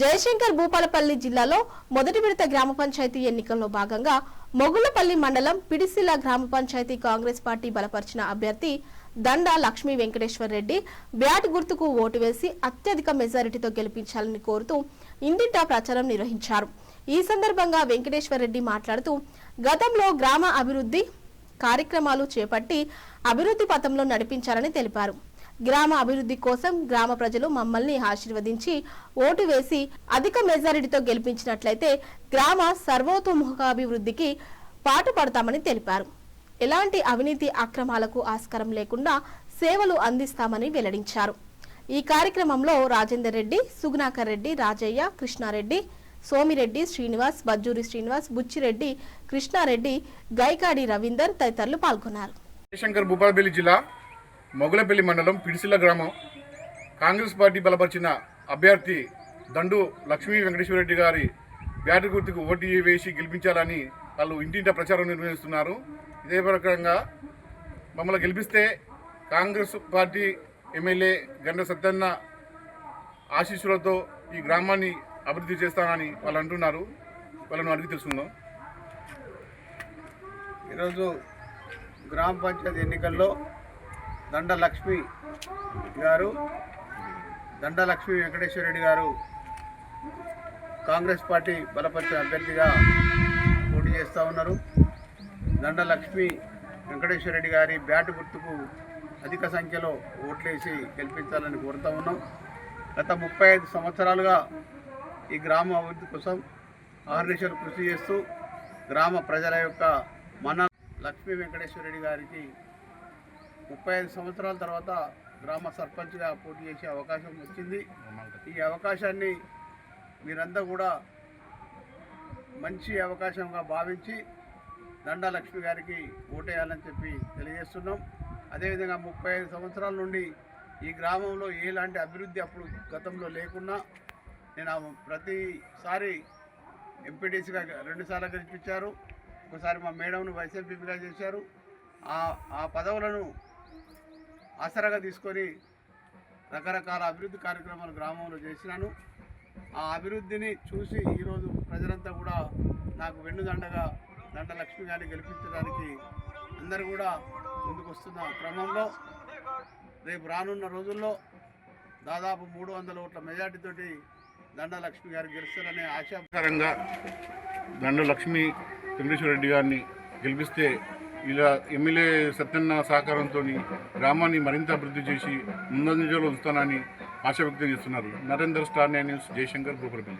జయశంకర్ భూపాలపల్లి జిల్లాలో మొదటి విడత గ్రామ పంచాయతీ ఎన్నికల్లో భాగంగా మొగులపల్లి మండలం పిడిసిల గ్రామ పంచాయతీ కాంగ్రెస్ పార్టీ బలపరిచిన అభ్యర్థి దండా లక్ష్మీ వెంకటేశ్వర్ రెడ్డి బ్యాట్ గుర్తుకు ఓటు వేసి అత్యధిక మెజారిటీతో గెలిపించాలని కోరుతూ ఇంటింటా ప్రచారం నిర్వహించారు. ఈ సందర్భంగా వెంకటేశ్వర్ రెడ్డి మాట్లాడుతూ గతంలో గ్రామ అభివృద్ధి కార్యక్రమాలు చేపట్టి అభివృద్ధి పథంలో నడిపించారని తెలిపారు. గ్రామ అభివృద్ధి కోసం గ్రామ ప్రజలు మమ్మల్ని ఆశీర్వదించి ఓటు వేసి అధిక మెజారిటీతో గెలిపించినట్లయితే గ్రామ సర్వతోముఖాభివృద్ధికి పాటుపడతామని తెలిపారు. ఎలాంటి అవినీతి అక్రమాలకు ఆస్కారం లేకుండా సేవలు అందిస్తామని వెల్లడించారు. ఈ కార్యక్రమంలో రాజేందర్ రెడ్డి సుగుణాకర్ రెడ్డి రాజయ్య కృష్ణారెడ్డి సోమిరెడ్డి శ్రీనివాస్ బజ్జూరి శ్రీనివాస్ బుచ్చిరెడ్డి కృష్ణారెడ్డి గైకాడి రవీందర్ తదితరులు పాల్గొన్నారు. భూపాలపల్లి జిల్లా మొగులపల్లి మండలం పిడిసిల్ల గ్రామం. కాంగ్రెస్ పార్టీ బలపరిచిన అభ్యర్థి దండు లక్ష్మీ వెంకటేశ్వరరెడ్డి గారి బ్యాటరీ గుర్తుకు ఓటు వేసి గెలిపించాలని వాళ్ళు ఇంటింట ప్రచారం నిర్వహిస్తున్నారు. ఇదే ప్రకారంగా మమ్మల్ని గెలిపిస్తే కాంగ్రెస్ పార్టీ ఎమ్మెల్యే గండ సత్యన్న ఆశీస్సులతో ఈ గ్రామాన్ని అభివృద్ధి చేస్తానని వాళ్ళు అంటున్నారు. వాళ్ళను అడిగి తెలుసుకుందాం. ఈరోజు గ్రామ పంచాయతీ ఎన్నికల్లో దండలక్ష్మి గారు దండలక్ష్మి వెంకటేశ్వర రెడ్డి గారు కాంగ్రెస్ పార్టీ బలపరిచిన అభ్యర్థిగా పోటీ చేస్తూ ఉన్నారు. దండలక్ష్మి వెంకటేశ్వర రెడ్డి గారి బ్యాట్ గుర్తుకు అధిక సంఖ్యలో ఓట్లేసి గెలిపించాలని కోరుతూ ఉన్నాం. గత ముప్పై ఐదు సంవత్సరాలుగా ఈ గ్రామ అభివృద్ధి కోసం ఆహర్నిశలు కృషి చేస్తూ గ్రామ ప్రజల యొక్క మన లక్ష్మీ వెంకటేశ్వర రెడ్డి గారికి ముప్పై ఐదు సంవత్సరాల తర్వాత గ్రామ సర్పంచ్గా పోటీ చేసే అవకాశం వచ్చింది. ఈ అవకాశాన్ని మీరంతా కూడా మంచి అవకాశంగా భావించి దండాలక్ష్మి గారికి ఓటేయాలని చెప్పి తెలియజేస్తున్నాం. అదేవిధంగా ముప్పై ఐదు సంవత్సరాల నుండి ఈ గ్రామంలో ఎలాంటి అభివృద్ధి అప్పుడు గతంలో లేకున్నా నేను ప్రతిసారి ఎంపీటీసీగా రెండుసార్లు గెలిపించారు. ఒకసారి మా మేడంను వైస్ ఎంపీగా చేశారు. ఆ ఆ పదవులను ఆసరాగా తీసుకొని రకరకాల అభివృద్ధి కార్యక్రమాలు గ్రామంలో చేసినాను. ఆ అభివృద్ధిని చూసి ఈరోజు ప్రజలంతా కూడా నాకు వెన్నుదండగా దండ లక్ష్మి గారిని గెలిపించడానికి అందరూ కూడా ముందుకొస్తున్న క్రమంలో రేపు రానున్న రోజుల్లో దాదాపు మూడు వందల ఓట్ల మెజార్టీతోటి దండలక్ష్మి గారు గెలుస్తారనే ఆశ దండలక్ష్మి చంద్రేశ్వర రెడ్డి గారిని గెలిపిస్తే ఇలా ఎమ్మెల్యే సత్యన్న సహకారంతో గ్రామాన్ని మరింత అభివృద్ధి చేసి ముందంజలో ఉంచుతానని ఆశ వ్యక్తం చేస్తున్నారు. Narender star news Jayashankar Bhupalpally